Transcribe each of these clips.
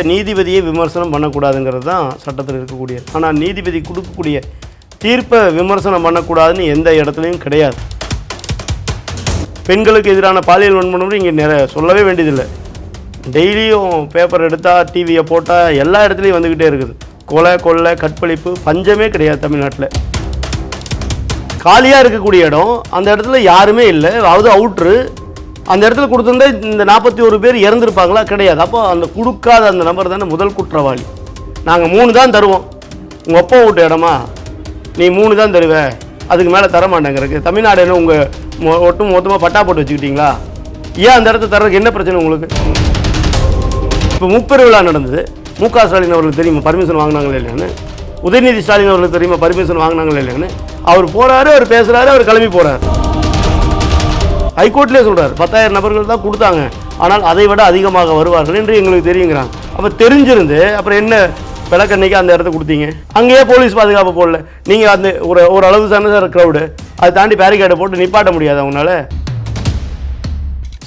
நீதிபதியை விமர்சனம் பண்ணக்கூடாதுங்கிறது தான் சட்டத்தில் இருக்கக்கூடிய ஆனால் நீதிபதி கொடுக்கக்கூடிய தீர்ப்பை விமர்சனம் பண்ணக்கூடாதுன்னு எந்த இடத்துலையும் கிடையாது. பெண்களுக்கு எதிரான பாலியல் வன்முறை இங்கே நிறைய சொல்லவே வேண்டியதில்லை. டெய்லியும் பேப்பர் எடுத்தால் டிவியை போட்டால் எல்லா இடத்துலையும் வந்துக்கிட்டே இருக்குது. கொலை கொள்ளை கற்பழிப்பு பஞ்சமே கிடையாது தமிழ்நாட்டில். காலியாக இருக்கக்கூடிய இடம் அந்த இடத்துல யாருமே இல்லை. அதாவது அவுட்ரு அந்த இடத்துல கொடுத்துருந்தா இந்த நாற்பத்தி ஒரு பேர் இறந்துருப்பாங்களா? கிடையாது. அப்போ அந்த கொடுக்காத அந்த நபர் தானே முதல் குற்றவாளி. நாங்கள் மூணு தான் தருவோம். உங்கள் அப்பா விட்ட இடமா? நீ மூணு தான் தருவ. அதுக்கு மேலே தர மாட்டேங்கிறக்கு தமிழ்நாடு என்ன உங்கள் ஒட்டு மொத்தமாக பட்டா போட்டு வச்சுக்கிட்டீங்களா? ஏன் அந்த இடத்த தர்றதுக்கு என்ன பிரச்சனை உங்களுக்கு? இப்போ முப்பெரு விழா நடந்தது. மு க ஸ்டாலின் அவர்களுக்கு தெரியுமா? பர்மிஷன் வாங்கினாங்களே இல்லையான்னு? உதயநிதி ஸ்டாலின் அவர்களுக்கு தெரியுமா? பர்மிஷன் வாங்கினாங்களே இல்லைன்னு அவர் போகிறாரு அவர் பேசுகிறாரு அவர் கிளம்பி போகிறாரு ஹைகோர்ட்லேயே சொல்கிறார் பத்தாயிரம் நபர்கள் தான் கொடுத்தாங்க ஆனால் அதை விட அதிகமாக வருவார்கள் என்று எங்களுக்கு தெரியுங்கிறாங்க அப்போ தெரிஞ்சிருந்து அப்புறம் என்ன விளக்கன்னைக்கு அந்த இடத்த கொடுத்தீங்க? அங்கேயே போலீஸ் பாதுகாப்பு போடல. நீங்கள் அந்த ஒரு ஒரு அளவு தானே சார் க்ரௌடு அதை தாண்டி பேரிகேடை போட்டு நிப்பாட்ட முடியாது அவங்களால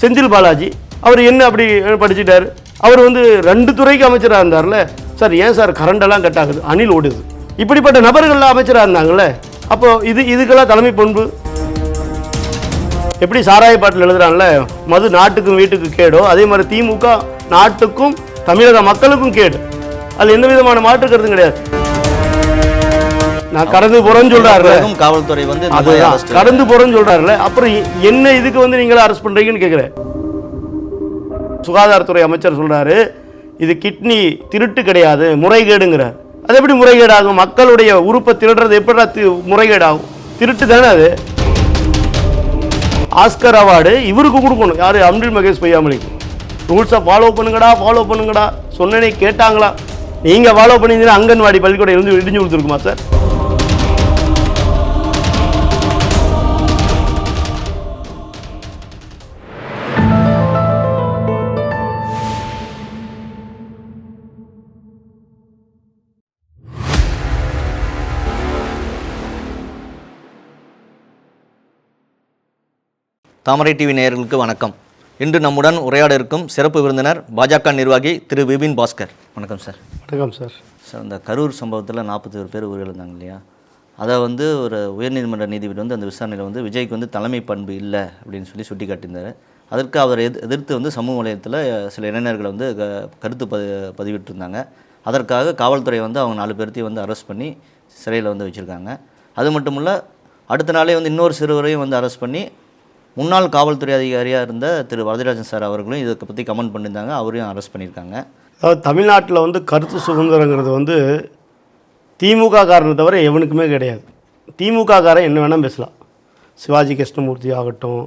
செந்தில் பாலாஜி அவர் என்ன அப்படி படிச்சுட்டார்? அவர் வந்து ரெண்டு துறைக்கு அமைச்சராக இருந்தார்ல? சார் ஏன் சார் கரண்டெல்லாம் கட் ஆகுது? அணில் ஓடுது. இப்படிப்பட்ட நபர்கள்லாம் அமைச்சராக இருந்தாங்கல்ல? அப்போ இது இதுக்கெல்லாம் தலைமை பண்பு எப்படி சாராய பாட்டில் எழுதுறான்ல? மது நாட்டுக்கும் வீட்டுக்கு கேடோ. அதே மாதிரி திமுக நாட்டுக்கும் தமிழக மக்களுக்கும் கேடு. அதில் எந்த விதமான மாற்று கருத்தும் கிடையாது. நான் கடந்து போறேன்னு சொல்றாரு காவல்துறை வந்து அதுதான். கடந்து போறேன்னு சொல்றாருல. அப்புறம் என்ன இதுக்கு வந்து நீங்களா அரெஸ்ட் பண்றீங்கன்னு கேக்குறேன். சுகாதாரத்துறை அமைச்சர் சொல்றாரு இது கிட்னி திருட்டு கிடையாது முறைகேடுங்கிறார் அது எப்படி முறைகேடாகும்? மக்களுடைய உறுப்பை திருடுறது எப்படி முறைகேடாகும்? திருட்டு தானே அது? ஆஸ்கர் அவார்டு இவருக்கு கொடுக்கணும். யாரு? அம்ரில் மகேஷ் பொய்யாமலிக்கு ரூல்ஸை ஃபாலோ பண்ணுங்கடா ஃபாலோ பண்ணுங்கடா. சொன்னனே கேட்டாங்களா? நீங்கள் ஃபாலோ பண்ணியிருந்தீங்கன்னா அங்கன்வாடி பள்ளிக்கூடம் இருந்து இடிஞ்சு கொடுத்துருக்குமா சார் தாமரை டிவி நேயர்களுக்கு வணக்கம். இன்று நம்முடன் உரையாட இருக்கும் சிறப்பு விருந்தினர் பாஜக நிர்வாகி திரு விபின் பாஸ்கர். வணக்கம் சார். வணக்கம் சார். சார் இந்த கரூர் சம்பவத்தில் நாற்பத்தி ஒரு பேர் உயிரிழந்தாங்க இல்லையா? அதை வந்து ஒரு உயர்நீதிமன்ற நீதிபதி வந்து அந்த விசாரணையில் வந்து விஜய்க்கு வந்து தலைமை பண்பு இல்லை அப்படின்னு சொல்லி சுட்டி காட்டியிருந்தார் அதற்கு அவர் எதி எதிர்த்து வந்து சமூக வலையத்தில் சில இளைஞர்கள் வந்து க- கருத்து பதி பதிவிட்டிருந்தாங்க. அதற்காக காவல்துறை வந்து அவங்க நாலு பேர்த்தையும் வந்து அரெஸ்ட் பண்ணி சிறையில் வந்து வச்சுருக்காங்க. அது மட்டும் இல்ல அடுத்த நாளே வந்து இன்னொரு சிறுவரையும் வந்து அரெஸ்ட் பண்ணி முன்னாள் காவல்துறை அதிகாரியாக இருந்த திரு வரதராஜன் சார் அவர்களும் இதை பற்றி கமெண்ட் பண்ணியிருந்தாங்க. அவரையும் அரெஸ்ட் பண்ணியிருக்காங்க. அதாவது தமிழ்நாட்டில் வந்து கருத்து சுதந்திரங்கிறது வந்து திமுக காரனை தவிர எவனுக்குமே கிடையாது. திமுக காரன் என்ன வேணால் பேசலாம். சிவாஜி கிருஷ்ணமூர்த்தி ஆகட்டும்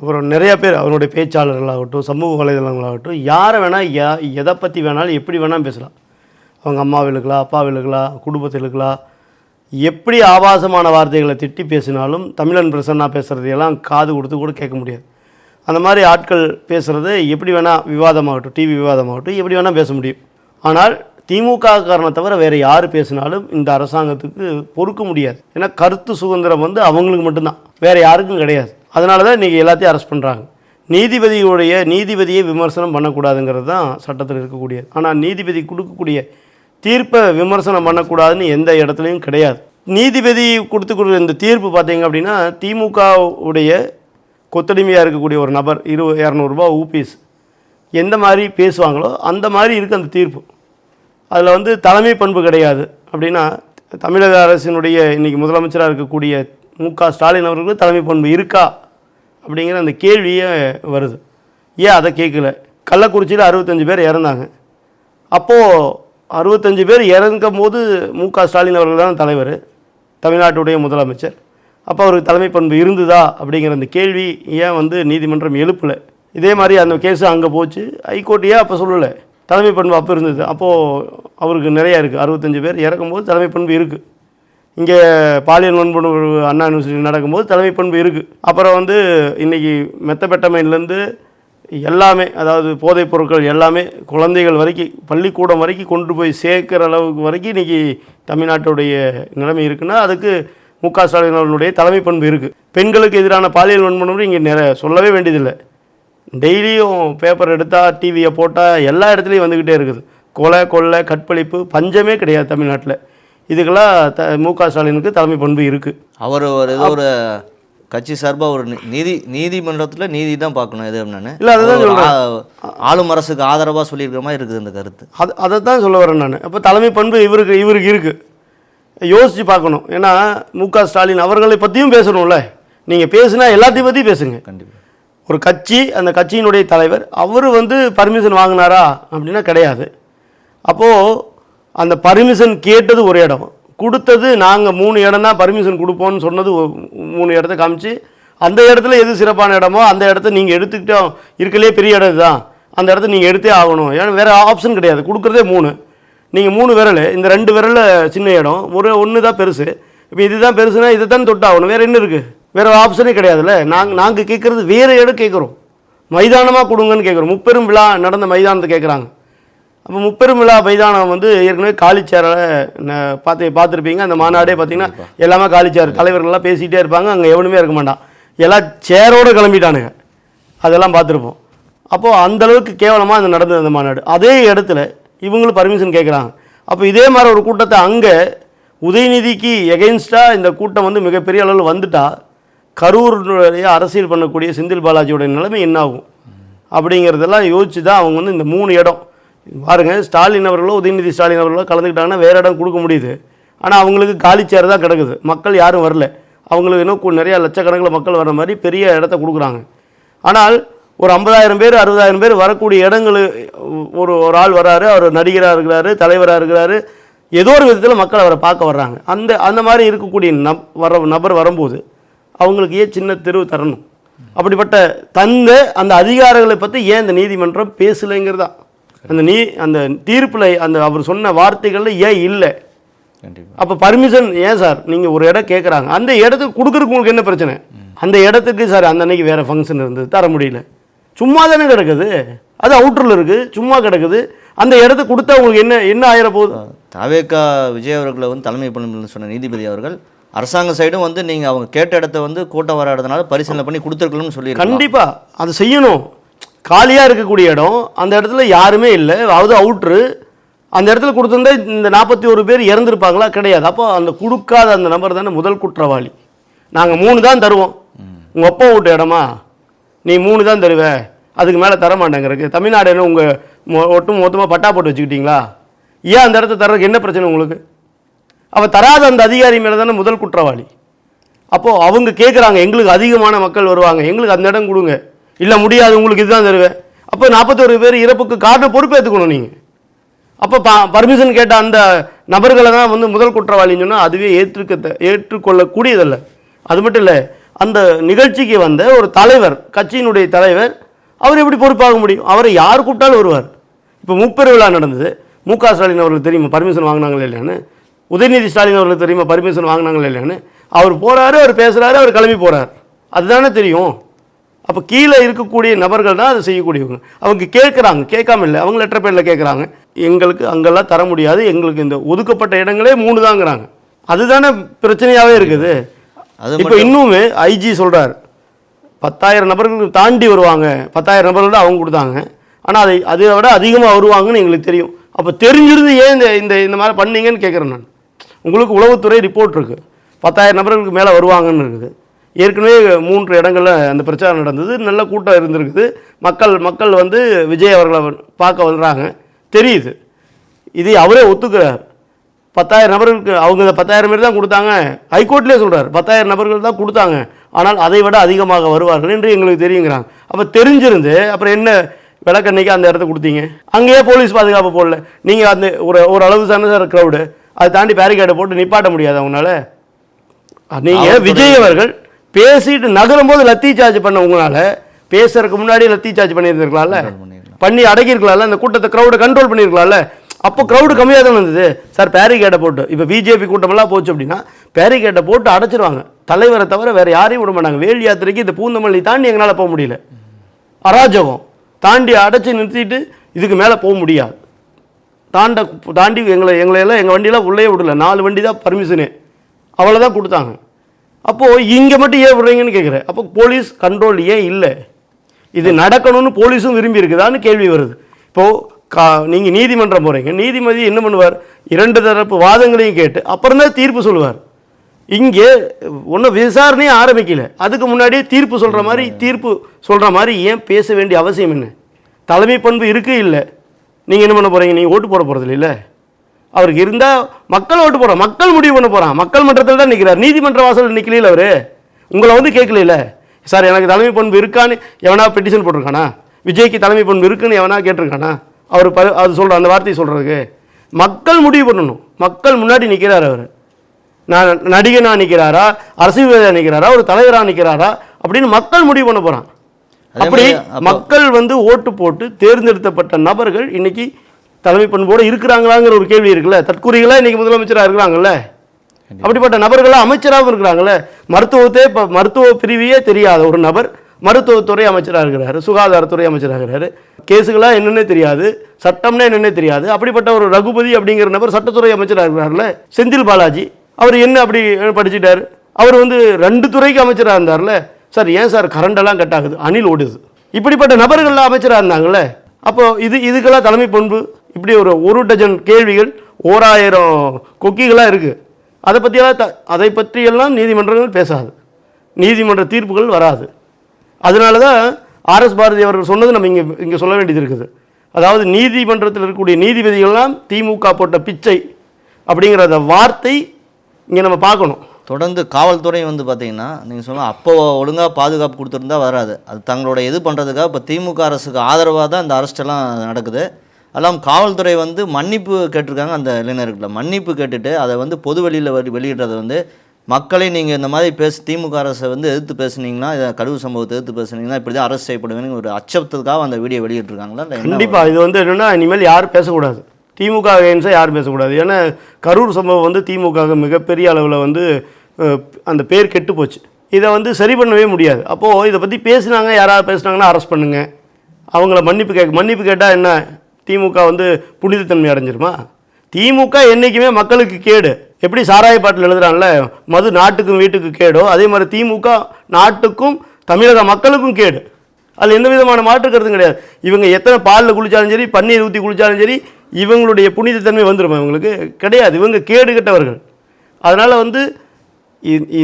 அப்புறம் நிறைய பேர் அவருடைய பேச்சாளர்களாகட்டும் சமூக வலைதளங்களாகட்டும் யாரை வேணால் ய எதை பற்றி வேணாலும் எப்படி வேணால் பேசலாம். அவங்க அம்மா விழுக்கலாம் அப்பா விழுக்கலாம் குடும்பத்தில் இருக்கலாம் எப்படி ஆபாசமான வார்த்தைகளை திட்டி பேசினாலும் தமிழன் பிரசன்னா பேசுகிறதையெல்லாம் காது கொடுத்து கூட கேட்க முடியாது. அந்த மாதிரி ஆட்கள் பேசுகிறது எப்படி வேணால் விவாதமாகட்டும் டிவி விவாதமாகட்டும் எப்படி வேணால் பேச முடியும். ஆனால் திமுக காரணத்தை தவிர வேறு யார் பேசினாலும் இந்த அரசாங்கத்துக்கு பொறுக்க முடியாது. ஏன்னா கருத்து சுதந்திரம் வந்து அவங்களுக்கு மட்டும்தான். வேறு யாருக்கும் கிடையாது. அதனால தான் இன்றைக்கி எல்லாத்தையும் அரெஸ்ட் பண்ணுறாங்க நீதிபதியுடைய நீதிபதியை விமர்சனம் பண்ணக்கூடாதுங்கிறது தான் சட்டத்தில் இருக்கக்கூடியது. ஆனால் நீதிபதி கொடுக்கக்கூடிய தீர்ப்பை விமர்சனம் பண்ணக்கூடாதுன்னு எந்த இடத்துலையும் கிடையாது. நீதிபதி கொடுத்துக்கூடிய இந்த தீர்ப்பு பார்த்தீங்க அப்படின்னா திமுகவுடைய கொத்தடிமையாக இருக்கக்கூடிய ஒரு நபர் இரு இரநூறுபா ஊபிஸ் எந்த மாதிரி பேசுவாங்களோ அந்த மாதிரி இருக்குது அந்த தீர்ப்பு. அதில் வந்து தலைமை பண்பு கிடையாது. அப்படின்னா தமிழக அரசினுடைய இன்னைக்கு முதலமைச்சராக இருக்கக்கூடிய மு க ஸ்டாலின் அவர்களுக்கு தலைமை பண்பு இருக்கா? அப்படிங்கிற அந்த கேள்வியே வருது. ஏன் அதை கேட்கல? கள்ளக்குறிச்சியில் அறுபத்தஞ்சு பேர் இறந்தாங்க. அப்போது அறுபத்தஞ்சு பேர் இறங்கும் போது மு க. ஸ்டாலின் அவர்கள் தான் தலைவர் தமிழ்நாட்டுடைய முதலமைச்சர். அப்போ அவருக்கு தலைமை பண்பு இருந்ததா அப்படிங்கிற அந்த கேள்வி ஏன் வந்து நீதிமன்றம் எழுப்பலை? இதே மாதிரி அந்த கேஸு அங்கே போச்சு. ஹைகோர்ட் ஏன் அப்போ சொல்லலை. தலைமை பண்பு அப்போ இருந்தது. அப்போது அவருக்கு நிறையா இருக்குது அறுபத்தஞ்சு பேர் இறக்கும்போது தலைமை பண்பு இருக்குது இங்கே பாலியல் வன்புணர்வு அண்ணா யூனிவர்சிட்டி நடக்கும்போது தலைமை பண்பு இருக்குது அப்புறம் வந்து இன்றைக்கி மெத்தப்பெட்டமைன்லேருந்து எல்லாமே அதாவது போதைப் பொருட்கள் எல்லாமே குழந்தைகள் வரைக்கும் பள்ளிக்கூடம் வரைக்கும் கொண்டு போய் சேர்க்குற அளவுக்கு வரைக்கும் இன்றைக்கி தமிழ்நாட்டுடைய நிலைமை இருக்குன்னா அதுக்கு மு க ஸ்டாலின் அவர்களுடைய தலைமை பண்பு இருக்குது பெண்களுக்கு எதிரான பாலியல் வன்முறை இங்கே நிறைய சொல்லவே வேண்டியதில்லை. டெய்லியும் பேப்பர் எடுத்தால் டிவியை போட்டால் எல்லா இடத்துலையும் வந்துக்கிட்டே இருக்குது. கொலை கொள்ளை கற்பழிப்பு பஞ்சமே கிடையாது தமிழ்நாட்டில். இதுக்கெல்லாம் த மு க ஸ்டாலினுக்கு தலைமை பண்பு இருக்குது அவர் ஒரு ஏதோ ஒரு கட்சி சார்பாக ஒரு நீதி நீதிமன்றத்தில் நீதி தான் பார்க்கணும். எது என்னன்னு இல்ல, அதுதான் ஆளும் அரசுக்கு ஆதரவாக சொல்லியிருக்கிற மாதிரி இருக்குது இந்த கருத்து. அது அதை தான் சொல்ல வரேன் நான். அப்போ தலைமை பண்பு இவருக்கு இவருக்கு இருக்குது யோசித்து பார்க்கணும். ஏன்னா மு க ஸ்டாலின் அவர்களை பற்றியும் பேசணும்ல. நீங்கள் பேசுனா எல்லாத்தையும் பற்றி பேசுங்க. கண்டிப்பாக ஒரு கட்சி அந்த கட்சியினுடைய தலைவர் அவர் வந்து பர்மிஷன் வாங்கினாரா? அப்படின்னா கிடையாது. அப்போது அந்த பர்மிஷன் கேட்டது ஒரு இடம். கொடுத்தது நாங்கள் மூணு இடம் தான் பர்மிஷன் கொடுப்போம்னு சொன்னது மூணு இடத்த காமிச்சு அந்த இடத்துல எது சிறப்பான இடமோ அந்த இடத்த நீங்கள் எடுத்துக்கிட்டோம் இருக்கலே பெரிய இடம் இதுதான். அந்த இடத்த நீங்கள் எடுத்தே ஆகணும். ஏன்னா வேறு ஆப்ஷன் கிடையாது. கொடுக்குறதே மூணு. நீங்கள் மூணு விரல் இந்த ரெண்டு விரலில் சின்ன இடம் ஒரு ஒன்று தான் பெருசு. இப்போ இதுதான் பெருசுனா இதை தான் தொட்டாகணும். வேறு என்ன இருக்குது வேறு ஆப்ஷனே கிடையாதுல்ல. நாங்கள் நாங்கள் கேட்குறது வேறு இடம் கேட்குறோம் மைதானமாக கொடுங்கன்னு கேட்குறோம் முப்பெரும் விழா நடந்த மைதானத்தை கேட்குறாங்க அப்போ முப்பெரும் விழா மைதானம் வந்து ஏற்கனவே காலிச்சேரில் பார்த்து பார்த்துருப்பீங்க. அந்த மாநாடே பார்த்தீங்கன்னா எல்லாமே காலிச்சேர். தலைவர்கள்லாம் பேசிகிட்டே இருப்பாங்க. அங்கே எவனுமே இருக்க மாட்டான். எல்லாம் சேரோடு கிளம்பிட்டானுங்க. அதெல்லாம் பார்த்துருப்போம். அப்போது அந்த அளவுக்கு கேவலமாக அந்த நடந்தது அந்த மாநாடு. அதே இடத்துல இவங்களும் பர்மிஷன் கேட்குறாங்க அப்போ இதே மாதிரி ஒரு கூட்டத்தை அங்கே உதயநிதிக்கு எகென்ஸ்டாக இந்த கூட்டம் வந்து மிகப்பெரிய அளவில் வந்துட்டா கரூருடைய அரசியல் பண்ணக்கூடிய செந்தில் பாலாஜியோட நிலைமை என்ன ஆகும் அப்படிங்கிறதெல்லாம் யோசிச்சு தான் அவங்க வந்து இந்த மூணு இடம் பாருங்கள் ஸ்டாலின் அவர்களோ உதயநிதி ஸ்டாலின் அவர்களோ கலந்துக்கிட்டாங்கன்னா வேறு இடம் கொடுக்க முடியுது. ஆனால் அவங்களுக்கு காலி சேர் தான் கிடக்குது. மக்கள் யாரும் வரல. அவங்களுக்கு இன்னும் நிறையா லட்சக்கணக்கில் மக்கள் வர மாதிரி பெரிய இடத்த கொடுக்குறாங்க. ஆனால் ஒரு ஐம்பதாயிரம் பேர் அறுபதாயிரம் பேர் வரக்கூடிய இடங்கள் ஒரு ஒரு ஆள் வராரு அவர் நடிகராக இருக்கிறாரு தலைவராக இருக்கிறாரு. ஏதோ ஒரு விதத்தில் மக்கள் அவரை பார்க்க வர்றாங்க. அந்த அந்த மாதிரி இருக்கக்கூடிய நப் வர நபர் வரும்போது அவங்களுக்கு ஏன் சின்ன தெருவு தரணும்? அப்படிப்பட்ட தந்த அந்த அதிகாரங்களை பற்றி ஏன் இந்த நீதிமன்றம் பேசலைங்கிறதான் அந்த நீ அந்த தீர்ப்பில் அந்த அவர் சொன்ன வார்த்தைகளில் ஏன் இல்லை? அப்போ பர்மிஷன் ஏன் சார்? நீங்கள் ஒரு இடம் கேட்குறாங்க அந்த இடத்துக்கு கொடுக்குறதுக்கு உங்களுக்கு என்ன பிரச்சனை? அந்த இடத்துக்கு சார் அந்த அன்னைக்கு வேறு ஃபங்க்ஷன் இருந்தது தர முடியல. சும்மா தானே கிடக்குது. அது அவுட்டரில் இருக்குது சும்மா கிடக்குது. அந்த இடத்த கொடுத்தா உங்களுக்கு என்ன என்ன ஆயிர போகுது? தாவேக்கா விஜய் அவர்களை வந்து தலைமை பண்ணணும்னு சொன்ன நீதிபதி அவர்கள் அரசாங்க சைடும் வந்து நீங்கள் அவங்க கேட்ட இடத்த வந்து கூட்டம் வராதனால பரிசீலனை பண்ணி கொடுத்துருக்கணும்னு சொல்லியிருக்காங்க கண்டிப்பாக அதை செய்யணும். காலியாக இருக்கக்கூடிய இடம் அந்த இடத்துல யாருமே இல்லை. அது அவுட்ரு அந்த இடத்துல கொடுத்துருந்தா இந்த நாற்பத்தி ஒரு பேர் இறந்துருப்பாங்களா? கிடையாது. அப்போ அந்த கொடுக்காத அந்த நபர் தானே முதல் குற்றவாளி. நாங்கள் மூணு தான் தருவோம். உங்கள் அப்பா விட்ட இடமா? நீ மூணு தான் தருவ. அதுக்கு மேலே தர மாட்டேங்கிறக்கு தமிழ்நாடு என்ன உங்கள் ஒட்டு மொத்தமாக பட்டா போட்டு வச்சுக்கிட்டீங்களா? ஏன் அந்த இடத்த தர்றதுக்கு என்ன பிரச்சனை உங்களுக்கு? அவள் தராத அந்த அதிகாரி மேலே தானே முதல் குற்றவாளி. அப்போது அவங்க கேட்குறாங்க எங்களுக்கு அதிகமான மக்கள் வருவாங்க எங்களுக்கு அந்த இடம் கொடுங்க. இல்லை முடியாது உங்களுக்கு இதுதான் தருவேன் அப்போ நாற்பத்தோரு பேர் இறப்புக்கு காரணம் பொறுப்பேற்றுக்கணும் நீங்கள் அப்போ பா பர்மிஷன் கேட்ட அந்த நபர்களை தான் வந்து முதல் குற்றவாளின்னு சொன்னால் அதுவே ஏற்றுக்க ஏற்றுக்கொள்ளக்கூடியதல்ல. அது மட்டும் இல்லை அந்த நிகழ்ச்சிக்கு வந்த ஒரு தலைவர் கட்சியினுடைய தலைவர் அவர் எப்படி பொறுப்பாக முடியும்? அவரை யார் கூப்பிட்டாலும் வருவார். இப்போ முப்பெரு விழா நடந்தது. மு க ஸ்டாலின் அவர்களுக்கு தெரியுமா பர்மிஷன் வாங்கினாங்களே இல்லையான்னு? உதயநிதி ஸ்டாலின் அவர்களுக்கு தெரியுமா பர்மிஷன் வாங்கினாங்களே இல்லையான்னு? அவர் போகிறாரு அவர் பேசுகிறாரு அவர் கிளம்பி போகிறார் அதுதானே தெரியும். அப்போ கீழே இருக்கக்கூடிய நபர்கள் தான் அதை செய்யக்கூடியவங்க. அவங்க கேட்குறாங்க. கேட்காம இல்லை. அவங்க லெட்டர் பேரில் கேட்குறாங்க. எங்களுக்கு அங்கெல்லாம் தர முடியாது. எங்களுக்கு இந்த ஒதுக்கப்பட்ட இடங்களே மூணு தாங்கிறாங்க அதுதானே பிரச்சனையாகவே இருக்குது. இப்போ இன்னுமே ஐஜி சொல்கிறார் பத்தாயிரம் நபர்கள் தாண்டி வருவாங்க. பத்தாயிரம் நபர்கள் தான் அவங்க கொடுத்தாங்க. ஆனால் அதை அதை விட அதிகமாக வருவாங்கன்னு எங்களுக்கு தெரியும். அப்போ தெரிஞ்சிருந்து ஏன் இந்த இந்த இந்த மாதிரி பண்ணீங்கன்னு கேட்குறேன் நான். உங்களுக்கு உளவுத்துறை ரிப்போர்ட் இருக்குது பத்தாயிரம் நபர்களுக்கு மேலே வருவாங்கன்னு இருக்குது. ஏற்கனவே மூன்று இடங்களில் அந்த பிரச்சாரம் நடந்தது. நல்ல கூட்டம் இருந்திருக்குது. மக்கள் மக்கள் வந்து விஜய் அவர்களை பார்க்க வர்றாங்க. தெரியுது. இதை அவரே ஒத்துக்கிறார். பத்தாயிரம் நபர்களுக்கு அவங்க பத்தாயிரம் பேர் தான் கொடுத்தாங்க. ஹைகோர்ட்லேயே சொல்கிறார் பத்தாயிரம் நபர்கள் தான் கொடுத்தாங்க. ஆனால் அதை விட அதிகமாக வருவார்கள் என்று எங்களுக்கு தெரியுங்கிறாங்க. அப்போ தெரிஞ்சிருந்து அப்புறம் என்ன விளக்கண்ணைக்கு அந்த இடத்த கொடுத்தீங்க? அங்கேயே போலீஸ் பாதுகாப்பு போடல. நீங்கள் அந்த ஒரு ஒரு அளவு தானே சார் க்ரௌடு அதை தாண்டி பேரிகேடை போட்டு நிப்பாட்ட முடியாது அவங்களால. நீங்கள் விஜய் அவர்கள் பேசிட்டு நகரும் போது லத்தி சார்ஜ் பண்ண உங்களால பேசுறதுக்கு முன்னாடி லத்தி சார்ஜ் பண்ணியிருந்திருக்கலாம்ல. பண்ணி அடக்கியிருக்கலாம்ல? அந்த கூட்டத்தை க்ரௌடை கண்ட்ரோல் பண்ணியிருக்கலாம்ல? அப்போ க்ரௌடு கம்மியாக தான் வந்தது சார் பேரிகேட்டை போட்டு இப்போ பிஜேபி கூட்டமெல்லாம் போச்சு அப்படின்னா பேரிகேட்டை போட்டு அடைச்சிருவாங்க. தலைவரை தவிர வேறு யாரையும் விட மாட்டாங்க. வேல் யாத்திரைக்கு இந்த பூந்தமல்லி தாண்டி எங்களால் போக முடியல. அராஜகம். தாண்டி அடைச்சி நிறுத்திட்டு இதுக்கு மேலே போக முடியாது. தாண்ட தாண்டி எங்களை எங்களை எல்லாம் எங்கள் வண்டியெல்லாம் உள்ளே விடல. நாலு வண்டி தான் பர்மிஷனு அவ்வளோதான் கொடுத்தாங்க. அப்போது இங்கே மட்டும் ஏன் விடுறீங்கன்னு கேட்குறேன் அப்போ போலீஸ் கண்ட்ரோல் ஏன் இல்லை? இது நடக்கணும்னு போலீஸும் விரும்பி இருக்குதான்னு கேள்வி வருது. இப்போது கா நீங்கள் நீதிமன்றம் போகிறீங்க நீதிபதி என்ன பண்ணுவார்? இரண்டு தரப்பு வாதங்களையும் கேட்டு அப்புறம் தான் தீர்ப்பு சொல்லுவார். இங்கே ஒன்றும் விசாரணையே ஆரம்பிக்கல. அதுக்கு முன்னாடியே தீர்ப்பு சொல்கிற மாதிரி தீர்ப்பு சொல்கிற மாதிரி ஏன் பேச வேண்டிய அவசியம் என்ன? தலைமை பண்பு இருக்குது இல்லை. நீங்கள் என்ன பண்ண போகிறீங்க நீங்கள் ஓட்டு போட போகிறது இல்லை? அவருக்கு இருந்தால் மக்கள் ஓட்டு போகிறோம் மக்கள் முடிவு பண்ண போகிறான் மக்கள் மன்றத்தில் தான் நிற்கிறார் நீதிமன்ற வாசல் நிற்கல அவர்? உங்களை வந்து கேட்கல சார் எனக்கு தலைமை பண்பு இருக்கான்னு எவனா பெட்டிஷன் போட்டிருக்கானா? விஜய்க்கு தலைமை பண்பு இருக்குன்னு எவனா கேட்டிருக்கானா? அவர் ப அது சொல்கிற அந்த வார்த்தையை சொல்கிறதுக்கு மக்கள் முடிவு பண்ணணும். மக்கள் முன்னாடி நிற்கிறார் அவர். நான் நடிகனா நிற்கிறாரா அரசியல்வாதியாக நிற்கிறாரா ஒரு தலைவராக நிற்கிறாரா அப்படின்னு மக்கள் முடிவு பண்ண போகிறான் அப்படி மக்கள் வந்து ஓட்டு போட்டு தேர்ந்தெடுக்கப்பட்ட நபர்கள் இன்னைக்கு தலைமை பண்போடு இருக்கிறாங்களாங்கிற ஒரு கேள்வி இருக்குல்ல. தற்கூறிகளா இன்னைக்கு முதலமைச்சராக இருக்கிறாங்கல்ல? அப்படிப்பட்ட நபர்களாக அமைச்சராகவும் இருக்கிறாங்கல்ல. மருத்துவத்தை இப்போ மருத்துவ பிரிவையே தெரியாத ஒரு நபர் மருத்துவத்துறை அமைச்சராக இருக்கிறாரு சுகாதாரத்துறை அமைச்சராக இருக்கிறாரு. கேஸுகளாக என்னன்னே தெரியாது சட்டம்னா என்னன்னே தெரியாது. அப்படிப்பட்ட ஒரு ரகுபதி அப்படிங்கிற நபர் சட்டத்துறை அமைச்சராக இருக்கிறார்ல செந்தில் பாலாஜி அவர் என்ன அப்படி படிச்சிட்டாரு? அவர் வந்து ரெண்டு துறைக்கு அமைச்சராக இருந்தார்ல சார் ஏன் சார் கரண்டெல்லாம் கட் ஆகுது? அணில் ஓடுது. இப்படிப்பட்ட நபர்கள்லாம் அமைச்சராக இருந்தாங்கல்ல. அப்போ இது இதுக்கெல்லாம் தலைமை பண்பு இப்படி ஒரு ஒரு டஜன் கேள்விகள் ஓராயிரம் கொக்கிகளாக இருக்குது அதை பற்றியெல்லாம் த அதை பற்றியெல்லாம் நீதிமன்றங்கள் பேசாது. நீதிமன்ற தீர்ப்புகள் வராது. அதனால தான் ஆர்எஸ் பாரதி அவர்கள் சொன்னது நம்ம இங்கே இங்கே சொல்ல வேண்டியது இருக்குது. அதாவது நீதிமன்றத்தில் இருக்கக்கூடிய நீதிபதிகள்லாம் திமுக போட்ட பிச்சை அப்படிங்கிற அந்த வார்த்தை இங்கே நம்ம பார்க்கணும். தொடர்ந்து காவல்துறை வந்து பார்த்தீங்கன்னா நீங்கள் சொன்னால் அப்போ ஒழுங்காக பாதுகாப்பு கொடுத்துருந்தா வராது. அது தங்களோட இது பண்ணுறதுக்காக இப்போ திமுக அரசுக்கு ஆதரவாக தான் இந்த அரெஸ்டெல்லாம் நடக்குது. எல்லாம் காவல்துறை வந்து மன்னிப்பு கேட்டிருக்காங்க அந்த இளைஞர்கிட்ட மன்னிப்பு கேட்டுட்டு அதை வந்து பொது வெளியில் வெளியிடுறது வந்து மக்களை நீங்கள் இந்த மாதிரி பேச திமுக அரசை வந்து எதிர்த்து பேசுனீங்கன்னா இதை கடுவு சம்பவத்தை எதிர்த்து பேசுனீங்கன்னா இப்படி தான் அரெஸ்ட் செய்யப்படுவேன்னு ஒரு அச்சத்துக்காக அந்த வீடியோ வெளியிட்டிருக்காங்களா கண்டிப்பாக இது வந்து என்னென்னா இனிமேல் யாரும் பேசக்கூடாது. திமுக அகைன்ஸாக யாரும் பேசக்கூடாது. ஏன்னா கரூர் சம்பவம் வந்து திமுக மிகப்பெரிய அளவில் வந்து அந்த பேர் கெட்டு போச்சு. இதை வந்து சரி பண்ணவே முடியாது. அப்போது இதை பற்றி பேசுனாங்க யாராவது பேசுனாங்கன்னா அரெஸ்ட் பண்ணுங்க. அவங்கள மன்னிப்பு கேட்க மன்னிப்பு கேட்டால் என்ன? திமுக வந்து புனிதத்தன்மை அடைஞ்சிருமா? திமுக என்றைக்குமே மக்களுக்கு கேடு. எப்படி சாராய பாட்டில் எழுதுறான்ல? மது நாட்டுக்கும் வீட்டுக்கு கேடோ? அதே மாதிரி திமுக நாட்டுக்கும் தமிழக மக்களுக்கும் கேடு. அதில் எந்த விதமான மாற்று கருத்தும் கிடையாது. இவங்க எத்தனை பாலில் குளித்தாலும் சரி பன்னீர் ஊற்றி குளித்தாலும் சரி இவங்களுடைய புனிதத்தன்மை வந்துருமா இவங்களுக்கு? கிடையாது. இவங்க கேடு கெட்டவர்கள். அதனால் வந்து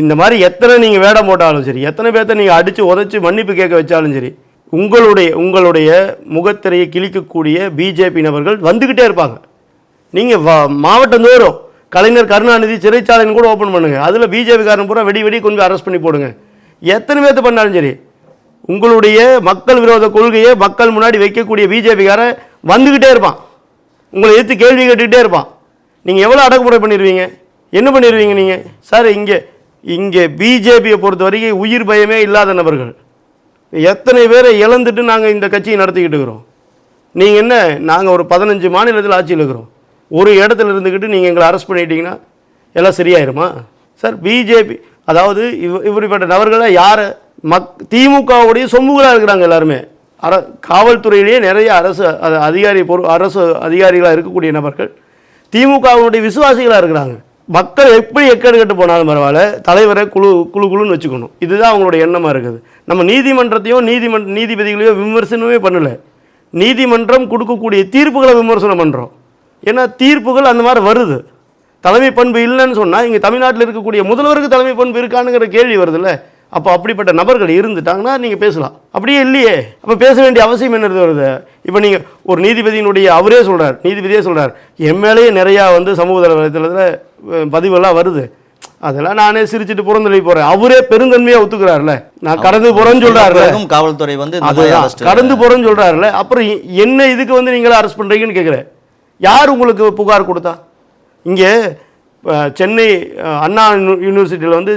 இந்த மாதிரி எத்தனை நீங்கள் வேடம் போட்டாலும் சரி எத்தனை பேர்த்த நீங்கள் அடித்து உதச்சி மன்னிப்பு கேட்க வச்சாலும் சரி உங்களுடைய உங்களுடைய முகத்திரையை கிழிக்கக்கூடிய பிஜேபி நபர்கள் வந்துக்கிட்டே இருப்பாங்க. நீங்கள் மாவட்டந்தோறும் கலைஞர் கருணாநிதி சிறைச்சாலைன்னு கூட ஓப்பன் பண்ணுங்கள் அதில் பிஜேபிக்காரன் பூரா வெடி வெடி கொஞ்சம் அரெஸ்ட் பண்ணி போடுங்க. எத்தனை பேர்த்து பண்ணாலும் சரி உங்களுடைய மக்கள் விரோத கொள்கையை மக்கள் முன்னாடி வைக்கக்கூடிய பிஜேபிக்காரன் வந்துக்கிட்டே இருப்பான். உங்களை எதிர்த்து கேள்வி கேட்டுக்கிட்டே இருப்பான். நீங்கள் எவ்வளோ அடக்குமுறை பண்ணிடுவீங்க என்ன பண்ணிடுவீங்க நீங்கள் சார் இங்கே இங்கே பிஜேபியை பொறுத்த வரைக்கும் உயிர் பயமே இல்லாத நபர்கள். எத்தனை பேரை இழந்துட்டு நாங்கள் இந்த கட்சியை நடத்திக்கிட்டு இருக்கிறோம்? நீங்கள் என்ன நாங்கள் ஒரு பதினஞ்சு மாநிலத்தில் ஆட்சியில் இருக்கிறோம். ஒரு இடத்துல இருந்துக்கிட்டு நீங்கள் எங்களை அரெஸ்ட் பண்ணிட்டீங்கன்னா எல்லாம் சரியாயிருமா? சார் பிஜேபி அதாவது இவ் இப்படிப்பட்ட நபர்களை யார் மக் திமுகவுடைய சொம்புகளாக இருக்கிறாங்க எல்லாருமே. அர காவல்துறையிலேயே நிறைய அரசு அதிகாரி பொறு அரசு அதிகாரிகளாக இருக்கக்கூடிய நபர்கள் திமுகவுடைய விசுவாசிகளாக இருக்கிறாங்க. மக்கள் எப்படி எக்கேடு கட்டு போனாலும் பரவாயில்ல தலைவரை குழு குழு குழுன்னு வச்சுக்கணும். இதுதான் அவங்களோட எண்ணமாக இருக்குது. நம்ம நீதிமன்றத்தையும் நீதிமன்ற நீதிபதிகளையோ விமர்சனமே பண்ணலை. நீதிமன்றம் கொடுக்கக்கூடிய தீர்ப்புகளை விமர்சனம் பண்ணுறோம் ஏன்னா தீர்ப்புகள் அந்த மாதிரி வருது. தலைமை பண்பு இல்லைன்னு சொன்னால் இங்கே தமிழ்நாட்டில் இருக்கக்கூடிய முதல்வருக்கு தலைமை பண்பு இருக்கானுங்கிற கேள்வி வருதுல்ல. அப்போ அப்படிப்பட்ட நபர்கள் இருந்துட்டாங்கன்னா நீங்கள் பேசலாம். அப்படியே இல்லையே. அப்போ பேச வேண்டிய அவசியம் என்னது வருது? இப்போ நீங்கள் ஒரு நீதிபதியினுடைய அவரே சொல்கிறார் நீதிபதியே சொல்கிறார் என் மேலேயே நிறையா வந்து சமூக வலைத்தளத்தில் பதிவெல்லாம் வருது. அதெல்லாம் நானே சிரிச்சிட்டு புறந்தள்ளி போகிறேன் அவரே பெருந்தன்மையாக ஒத்துக்கிறார்ல. நான் கடந்து போகிறேன்னு சொல்கிறாருல பிறகும் காவல்துறை வந்து கடந்து போகிறேன்னு சொல்கிறாருல அப்புறம் என்ன இதுக்கு வந்து நீங்களே அரெஸ்ட் பண்ணுறீங்கன்னு கேட்குறேன் யார் உங்களுக்கு புகார் கொடுத்தா? இங்கே சென்னை அண்ணா யூனி- யூனிவர்சிட்டியில் வந்து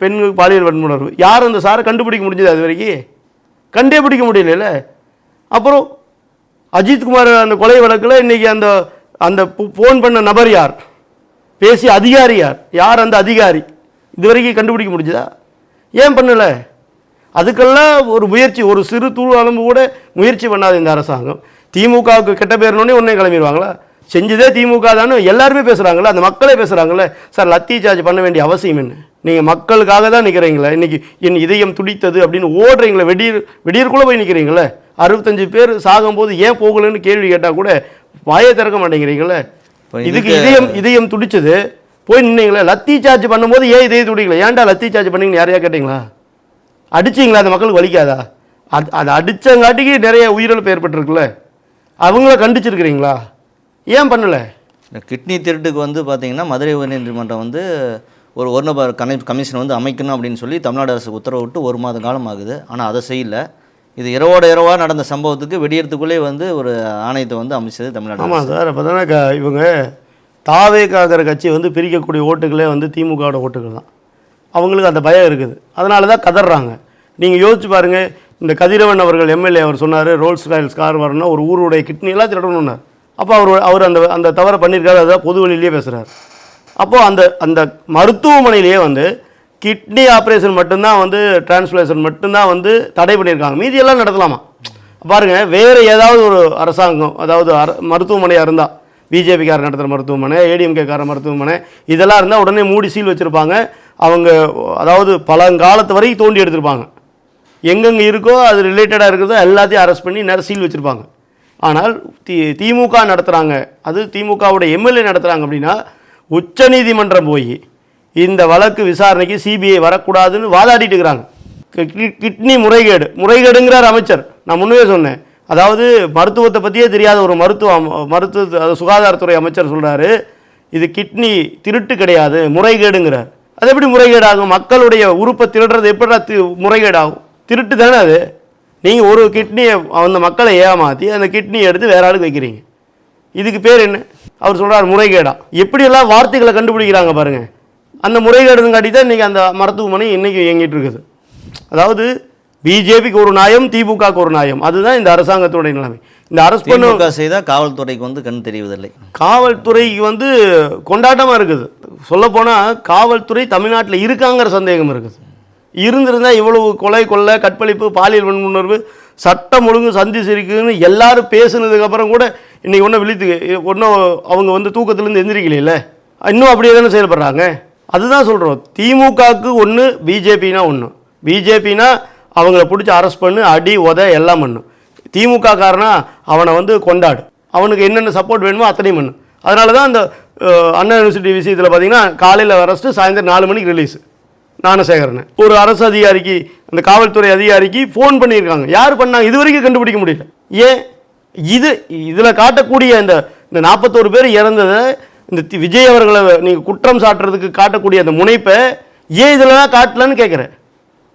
பெண்களுக்கு பாலியல் வன்முணர்வு யார் அந்த சாரை கண்டுபிடிக்க முடிஞ்சது அது வரைக்கும்? கண்டே பிடிக்க முடியல அப்புறம் அஜித்குமார் அந்த கொலை வழக்கில் இன்றைக்கி அந்த அந்த ஃபோன் பண்ண நபர் யார்? பேசிய அதிகாரி யார்? யார் அந்த அதிகாரி? இது வரைக்கும் கண்டுபிடிக்க முடிஞ்சதா? ஏன் பண்ணலை? அதுக்கெல்லாம் ஒரு முயற்சி ஒரு சிறு தூள் அளவு கூட முயற்சி பண்ணாத இந்த அரசாங்கம். திமுகவுக்கு கெட்ட பேர்னோடனே உடனே கிளம்பிடுவாங்களா? செஞ்சதே திமுக தானே எல்லாருமே பேசுகிறாங்களே அந்த மக்களே பேசுகிறாங்களே சார் லத்தி சார்ஜ் பண்ண வேண்டிய அவசியம் என்ன? நீங்கள் மக்களுக்காக தான் நிற்கிறீங்களே இன்றைக்கி என் இதயம் துடித்தது அப்படின்னு ஓடுறீங்களே வெடியர் வெடியருக்குள்ளே போய் நிற்கிறீங்களே அறுபத்தஞ்சு பேர் சாகும்போது ஏன் போகலன்னு கேள்வி கேட்டால் கூட வாயை திறக்க மாட்டேங்கிறீங்களே? இப்போ இதுக்கு இதயம் இதயம் துடிச்சது. போய் நின்னீங்களே? லத்தி சார்ஜ் பண்ணும்போது ஏன் இதயம் துடிக்கல? ஏன்டா லத்தி சார்ஜ் பண்ணீங்கன்னு யாரையா கேட்டிங்களா? அடிச்சிங்களா? அந்த மக்களுக்கு வலிக்காதா? அது அது அடித்தங்காட்டிக்கு நிறைய உயிரிழப்பு ஏற்பட்டிருக்குல்ல. அவங்கள கண்டிச்சிருக்கிறீங்களா? ஏன் பண்ணலை? இந்த கிட்னி திருட்டுக்கு வந்து பார்த்தீங்கன்னா மதுரை உயர்நீதிமன்றம் வந்து ஒரு ஒரு நபர் கணி கமிஷன் வந்து அமைக்கணும் அப்படின்னு சொல்லி தமிழ்நாடு அரசுக்கு உத்தரவிட்டு ஒரு மாத காலம் ஆகுது. ஆனால் அதை செய்யல. இது இரவோட இரவா நடந்த சம்பவத்துக்கு வெடியறதுக்குள்ளே வந்து ஒரு ஆணையத்தை வந்து அமைச்சது தமிழ்நாடு. ஆமாம் சார் தானே க இவங்க தாவேக்காகிற கட்சி வந்து பிரிக்கக்கூடிய ஓட்டுகளே வந்து திமுகவோட ஓட்டுகள் தான். அவங்களுக்கு அந்த பயம் இருக்குது. அதனால தான் கதறாங்க நீங்கள் யோசிச்சு பாருங்கள் இந்த கதிரவன் அவர்கள் எம்எல்ஏ அவர் சொன்னார் ரோல்ஸ் ராயல்ஸ் கார் வரணும்னா ஒரு ஊருடைய கிட்னி எல்லாம் திருடணும்னார் அப்போ அவர் அவர் அந்த அந்த தவறை பண்ணியிருக்காரு அதான் பொது வழியிலேயே பேசுகிறார் அப்போது அந்த அந்த மருத்துவமனையிலேயே வந்து கிட்னி ஆப்ரேஷன் மட்டும்தான் வந்து டிரான்ஸ்பிளேஷன் மட்டும்தான் வந்து தடை பண்ணியிருக்காங்க. மீதியெல்லாம் நடத்தலாமா? பாருங்க வேறு ஏதாவது ஒரு அரசாங்கம் அதாவது அர மருத்துவமனையாக இருந்தால் பிஜேபிக்காரர் நடத்துகிற மருத்துவமனை ஏடிஎம்கேக்கார மருத்துவமனை இதெல்லாம் இருந்தால் உடனே மூடி சீல் வச்சுருப்பாங்க. அவங்க அதாவது பழங்காலத்து வரைக்கும் தோண்டி எடுத்திருப்பாங்க. எங்கெங்கே இருக்கோ அது ரிலேட்டடாக இருக்கிறதோ எல்லாத்தையும் அரெஸ்ட் பண்ணி நேரம் சீல் வச்சுருப்பாங்க. ஆனால் தி திமுக நடத்துகிறாங்க அது திமுகவுடைய எம்எல்ஏ நடத்துகிறாங்க அப்படின்னா உச்சநீதிமன்றம் போய் இந்த வழக்கு விசாரணைக்கு சிபிஐ வரக்கூடாதுன்னு வாதாடிட்டு இருக்கிறாங்க. கி- கிட்னி முறைகேடு. முறைகேடுங்கிறார் அமைச்சர். நான் முன்னவே சொன்னேன். அதாவது மருத்துவத்தை பற்றியே தெரியாத ஒரு மருத்துவ மருத்துவ சுகாதாரத்துறை அமைச்சர் சொல்கிறாரு இது கிட்னி திருட்டு கிடையாது முறைகேடுங்கிறார். அது எப்படி முறைகேடாகும்? மக்களுடைய உறுப்பை திருடுறது எப்படி தி- முறைகேடாகும்? திருட்டு தானே அது? நீங்கள் ஒரு கிட்னியை அந்த மக்களை ஏமாற்றி அந்த கிட்னியை எடுத்து வேற ஆளுக்கு வைக்கிறீங்க. இதுக்கு பேர் என்ன? அவர் சொல்கிறார் முறைகேடா. எப்படியெல்லாம் வார்த்தைகளை கண்டுபிடிக்கிறாங்க பாருங்கள் அந்த முறைகேடுங்காட்டி தான் இன்றைக்கி அந்த மருத்துவமனை இன்னைக்கு இயங்கிட்டு இருக்குது அதாவது பிஜேபிக்கு ஒரு நியாயம் திமுகக்கு ஒரு நியாயம் அதுதான் இந்த அரசாங்கத்துடைய நிலைமை. இந்த அரசு பண்ண செய்தால் காவல்துறைக்கு வந்து கண் தெரிவதில்லை. காவல்துறைக்கு வந்து கொண்டாட்டமாக இருக்குது. சொல்லப்போனால் காவல்துறை தமிழ்நாட்டில் இருக்காங்கிற சந்தேகம் இருக்குது. இருந்திருந்தால் இவ்வளவு கொலை கொள்ளை கற்பழிப்பு பாலியல் வன்முணர்வு சட்டம் ஒழுங்கு சந்தி சிரிக்குன்னு எல்லாரும் பேசுனதுக்கப்புறம் கூட இன்னைக்கு ஒன்றும் விழித்து ஒன்றும் அவங்க வந்து தூக்கத்துலேருந்து எந்திரிக்கலையில. இன்னும் அப்படியே தானே செயல்படுறாங்க? அதுதான் சொல்கிறோம் திமுகவுக்கு ஒன்று பிஜேபினா ஒன்று பிஜேபினா அவங்கள பிடிச்சி அரெஸ்ட் பண்ணு அடி உத எல்லாம் பண்ணும் திமுக காரனா அவனை வந்து கொண்டாடு. அவனுக்கு என்னென்ன சப்போர்ட் வேணுமோ அத்தனையும் பண்ணு. அதனால தான் அந்த அண்ணா யூனிவர்சிட்டி விஷயத்தில் பார்த்தீங்கன்னா காலையில் அரெஸ்ட்டு சாயந்தரம் நாலு மணிக்கு ரிலீஸ் ஞானசேகரன். ஒரு அரசு அதிகாரிக்கு அந்த காவல்துறை அதிகாரிக்கு ஃபோன் பண்ணியிருக்காங்க. யார் பண்ணாங்க? இது வரைக்கும் கண்டுபிடிக்க முடியல. ஏன்? இது இதில் காட்டக்கூடிய இந்த இந்த நாற்பத்தோரு பேர் இறந்ததை இந்த தி- விஜய் அவர்களை நீங்கள் குற்றம் சாட்டுறதுக்கு காட்டக்கூடிய அந்த முனைப்பை ஏன் இதெல்லாம் காட்டலன்னு கேட்குறேன்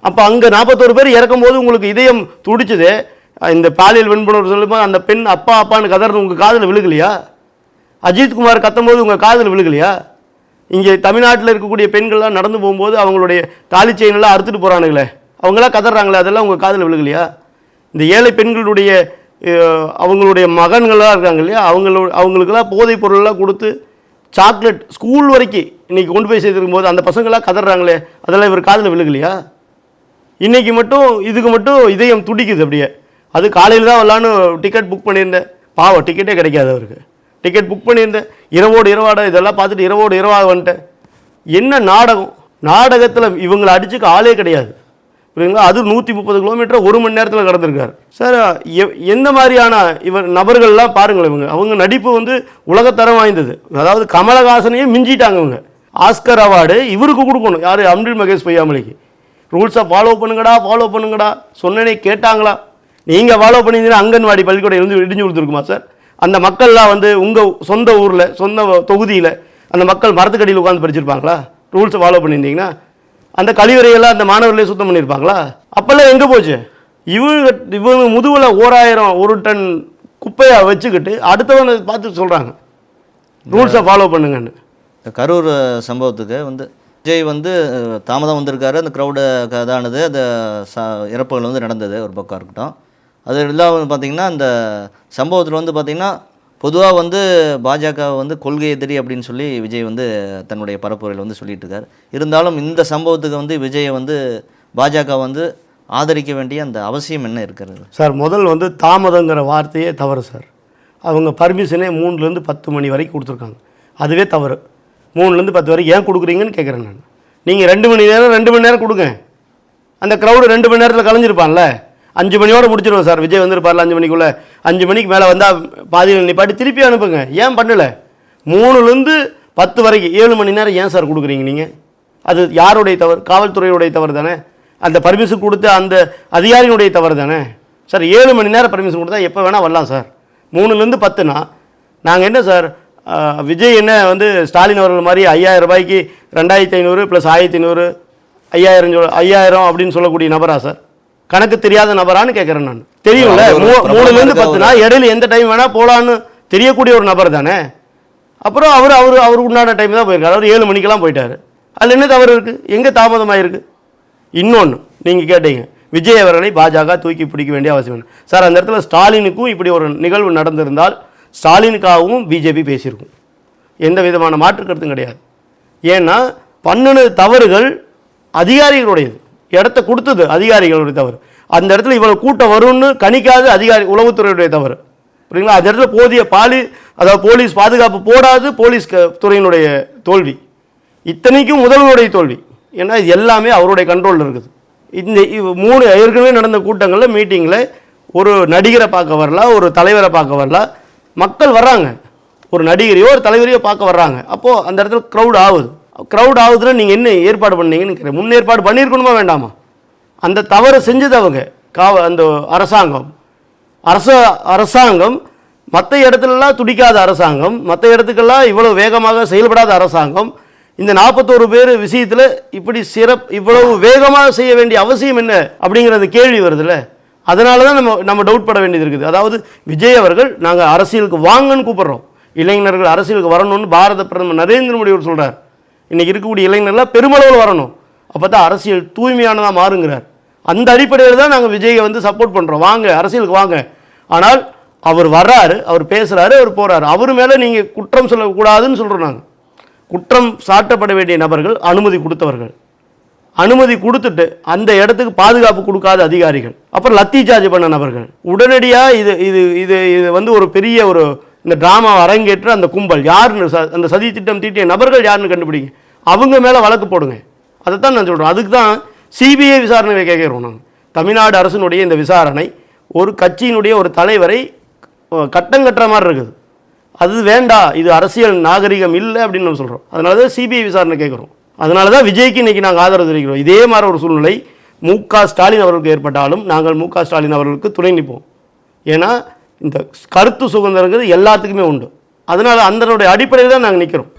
அப்போ அங்கே நாற்பத்தோரு பேர் இறக்கும்போது உங்களுக்கு இதயம் துடிச்சது. இந்த பாலியல் வெண்புணர்வு சொல்லும்போது அந்த பெண் அப்பா அப்பான்னு கதறது உங்கள் காதில் விழுகலையா? அஜித்குமார் கத்தும்போது உங்கள் காதில் விழுகலையா? இங்கே தமிழ்நாட்டில் இருக்கக்கூடிய பெண்கள்லாம் நடந்து போகும்போது அவங்களுடைய தாலி செயினெல்லாம் அறுத்துட்டு போகிறானுங்களே அவங்களாம் கதறாங்களே அதெல்லாம் உங்கள் காதில் விழுகலையா? இந்த ஏழை பெண்களுடைய அவங்களுடைய மகன்களாக இருக்காங்க இல்லையா? அவங்களோட அவங்களுக்கெல்லாம் போதைப் பொருளெல்லாம் கொடுத்து சாக்லேட் ஸ்கூல் வரைக்கும் இன்றைக்கி கொண்டு போய் சேர்த்துருக்கும் போது அந்த பசங்களாம் கதறாங்களே அதெல்லாம் இவர் காதில் விழுகலையா? இன்றைக்கி மட்டும் இதுக்கு மட்டும் இதயம் துடிக்குது அப்படியே. அது காலையில் தான் வரலான்னு டிக்கெட் புக் பண்ணியிருந்தேன். பாவம் டிக்கெட்டே கிடைக்காது அவருக்கு. டிக்கெட் புக் பண்ணியிருந்தேன். இரவோடு இரவாட இதெல்லாம் பார்த்துட்டு இரவோடு இரவாக வந்துட்டேன். என்ன நாடகம்? நாடகத்தில் இவங்களை அடிச்சுக்க ஆளே கிடையாது. புரியுங்களா அது நூற்றி முப்பது கிலோமீட்டர் ஒரு மணி நேரத்தில் கடந்திருக்காரு. சார் எ- எந்த மாதிரியான இவர் நபர்கள்லாம் பாருங்கள் இவங்க. அவங்க நடிப்பு வந்து உலகத்தரம் வாய்ந்தது. அதாவது கமலஹாசனையே மிஞ்சிட்டாங்க இவங்க. ஆஸ்கர் அவார்டு இவருக்கு கொடுக்கணும். யார்? அம்ரில் மகேஷ் பொய்யாமலைக்கு. ரூல்ஸை ஃபாலோ பண்ணுங்கடா ஃபாலோ பண்ணுங்கடா. சொன்னனே கேட்டாங்களா? நீங்கள் ஃபாலோ பண்ணியிருந்தீங்கன்னா அங்கன்வாடி பள்ளிக்கூடம் இருந்து இடிஞ்சு கொடுத்துருக்குமா சார்? அந்த மக்கள்லாம் வந்து உங்கள் சொந்த ஊரில் சொந்த தொகுதியில் அந்த மக்கள் மரத்துக்கடியில் உட்காந்து படிச்சிருப்பாங்களா? ரூல்ஸை ஃபாலோ பண்ணியிருந்தீங்கன்னா அந்த கழிவறையெல்லாம் அந்த மாணவர்களே சுத்தம் பண்ணியிருப்பாங்களா? அப்போல்லாம் எங்கே போச்சு? இவங்க இவங்க முதுகில் ஓராயிரம் ஒரு டன் குப்பையை வச்சுக்கிட்டு அடுத்தவனை பார்த்து சொல்கிறாங்க ரூல்ஸை ஃபாலோ பண்ணுங்கன்னு. கரூர் சம்பவத்துக்கு வந்து விஜய் வந்து தாமதம் வந்திருக்காரு. அந்த க்ரௌடு இதானது அந்த ச இறப்புகள் வந்து நடந்தது. ஒரு பக்கம் இருக்கட்டும். அது இல்லாமல் பார்த்தீங்கன்னா அந்த சம்பவத்தில் வந்து பார்த்திங்கன்னா பொதுவாக வந்து பாஜக வந்து கொள்கை எதிரி அப்படின்னு சொல்லி விஜய் வந்து தன்னுடைய பரப்புரையில் வந்து சொல்லிட்டு இருக்கார் இருந்தாலும் இந்த சம்பவத்துக்கு வந்து விஜயை வந்து பாஜக வந்து ஆதரிக்க வேண்டிய அந்த அவசியம் என்ன இருக்கிறது? சார் முதல் வந்து தாமதங்கிற வார்த்தையே தவறு சார். அவங்க பர்மிஷனே மூணுலேருந்து பத்து மணி வரைக்கும் கொடுத்துருக்காங்க. அதுவே தவறு. மூணுலேருந்து பத்து வரைக்கும் ஏன் கொடுக்குறீங்கன்னு கேட்குறேன் நான். நீங்கள் ரெண்டு மணி நேரம் ரெண்டு மணி நேரம் கொடுங்க. அந்த க்ரௌடு ரெண்டு மணி நேரத்தில் கலைஞ்சிருப்பான்ல. அஞ்சு மணியோட முடிச்சிருவோம் சார். விஜய் வந்துருப்பார்ல அஞ்சு மணிக்குள்ளே. அஞ்சு மணிக்கு மேலே வந்தால் பாதியில் நிப்பாட்டி திருப்பி அனுப்புங்க. ஏன் பண்ணலை? மூணுலேருந்து பத்து வரைக்கும். ஏழு மணி நேரம் ஏன் சார் கொடுக்குறீங்க நீங்கள் அது யாருடைய தவறு? காவல்துறையுடைய தவறு தானே? அந்த பர்மிஷன் கொடுத்த அந்த அதிகாரியினுடைய தவறு தானே? சார் ஏழு மணி நேரம் பர்மிஷன் கொடுத்தா எப்போ வேணால் வரலாம் சார். மூணுலேருந்து பத்துனா? நாங்கள் என்ன சார்? விஜய் என்ன வந்து ஸ்டாலின் அவர்கள் மாதிரி ஐயாயிரம் ரூபாய்க்கு ரெண்டாயிரத்தி ஐநூறு ப்ளஸ் ஆயிரத்தி ஐநூறு ஐயாயிரம் ஐயாயிரம் அப்படின்னு சொல்லக்கூடிய நபரா சார்? கணக்கு தெரியாத நபரான்னு கேட்குறேன் நான். தெரியும்ல? அவர் மூணுலேருந்து இருக்க பத்துனா இடையில எந்த டைம் வேணால் போகலான்னு தெரியக்கூடிய ஒரு நபர் தானே? அப்புறம் அவர் அவர் அவருக்கு உண்டான டைம் தான் போயிருக்காரு. அவர் ஏழு மணிக்கெல்லாம் போயிட்டாரு. அதில் என்ன தவறு இருக்குது எங்கே தாமதமாயிருக்கு இன்னொன்று நீங்கள் கேட்டீங்க. விஜய் அவர்களை பாஜக தூக்கி பிடிக்க வேண்டிய அவசியம் இல்லை. சார் அந்த இடத்துல ஸ்டாலினுக்கும் இப்படி ஒரு நிகழ்வு நடந்திருந்தால் ஸ்டாலினுக்காகவும் பிஜேபி பேசியிருக்கும். எந்த விதமான மாற்று கருத்தும் கிடையாது. ஏன்னா பண்ணின தவறுகள் அதிகாரிகளுடையது. இடத்த கொடுத்தது அதிகாரிகளுடைய தவறு. அந்த இடத்துல இவர்கள் கூட்டம் வரும்னு கணிக்காது அதிகாரி உளவுத்துறையுடைய தவறு. புரியுங்களா அந்த இடத்துல போதிய பாலி அதாவது போலீஸ் பாதுகாப்பு போடாது போலீஸ் துறையினுடைய தோல்வி. இத்தனைக்கும் முதல்வருடைய தோல்வி. ஏன்னா இது எல்லாமே அவருடைய கண்ட்ரோலில் இருக்குது. இந்த இவ் மூணு ஏற்கனவே நடந்த கூட்டங்களில் மீட்டிங்கில் ஒரு நடிகரை பார்க்க வரல ஒரு தலைவரை பார்க்க வரல மக்கள் வர்றாங்க. ஒரு நடிகரையோ ஒரு தலைவரையோ பார்க்க வர்றாங்க. அப்போது அந்த இடத்துல க்ரௌட் ஆகுது. க்ரௌட் ஆகுதுன்னு நீங்கள் என்ன ஏற்பாடு பண்ணீங்கன்னு முன்னேற்பாடு பண்ணியிருக்கணுமா வேண்டாமா? அந்த தவறை செஞ்சது அவங்க. காவ அந்த அரசாங்கம். அரச அரசாங்கம் மற்ற இடத்துலலாம் துடிக்காத அரசாங்கம். மற்ற இடத்துக்கெல்லாம் இவ்வளோ வேகமாக செயல்படாத அரசாங்கம். இந்த நாற்பத்தோரு பேர் விஷயத்தில் இப்படி சிறப் இவ்வளவு வேகமாக செய்ய வேண்டிய அவசியம் என்ன அப்படிங்கிறது கேள்வி வருதுல்ல? அதனால தான் நம்ம நம்ம டவுட் பட வேண்டியது இருக்குது. அதாவது விஜய் அவர்கள் நாங்கள் அரசியலுக்கு வாங்கன்னு கூப்பிட்றோம். இளைஞர்கள் அரசியலுக்கு வரணும்னு பாரத பிரதமர் நரேந்திர மோடி அவர் சொல்கிறார் இன்றைக்கி இருக்கக்கூடிய இளைஞர்கள்லாம் பெருமளவில் வரணும். அப்போ தான் அரசியல் தூய்மையானதாக மாறுங்கிறார். அந்த அடிப்படையில் தான் நாங்கள் விஜயை வந்து சப்போர்ட் பண்ணுறோம் வாங்க அரசியலுக்கு வாங்க. ஆனால் அவர் வர்றாரு அவர் பேசுகிறாரு அவர் போகிறாரு அவர் மேலே நீங்கள் குற்றம் சொல்லக்கூடாதுன்னு சொல்கிறோம் நாங்கள் குற்றம் சாட்டப்பட வேண்டிய நபர்கள் அனுமதி கொடுத்தவர்கள். அனுமதி கொடுத்துட்டு அந்த இடத்துக்கு பாதுகாப்பு கொடுக்காத அதிகாரிகள். அப்புறம் லத்தி சார்ஜ் பண்ண நபர்கள். உடனடியாக இது இது இது இது வந்து ஒரு பெரிய ஒரு இந்த ட்ராமா அரங்கேற்ற அந்த கும்பல். யாருன்னு ச- அந்த சதி திட்டம் தீட்டிய நபர்கள் யாருன்னு கண்டுபிடிங்க. அவங்க மேலே வழக்கு போடுங்க. அதைத்தான் நான் சொல்கிறேன் அதுக்கு தான் சிபிஐ விசாரணை கேட்குறோம் நாங்கள் தமிழ்நாடு அரசினுடைய இந்த விசாரணை ஒரு கட்சியினுடைய ஒரு தலைவரை கட்டம் கட்டுற மாதிரி இருக்குது. அது வேண்டாம் இது அரசியல் நாகரிகம் இல்லை அப்படின்னு நம்ம சொல்கிறோம் அதனால தான் சிபிஐ விசாரணை கேட்குறோம். அதனால தான் விஜய்க்கு இன்றைக்கி நாங்கள் ஆதரவு தெரிவிக்கிறோம். இதே மாதிரி ஒரு சூழ்நிலை மு க ஸ்டாலின் அவர்களுக்கு ஏற்பட்டாலும் நாங்கள் மு க ஸ்டாலின் அவர்களுக்கு துணை நிற்போம். ஏன்னா இந்த கருத்து சுதந்திரங்கிறது எல்லாத்துக்குமே உண்டு. அதனால் அந்தனுடைய அடிப்படையில் தான் நாங்கள் நிற்கிறோம்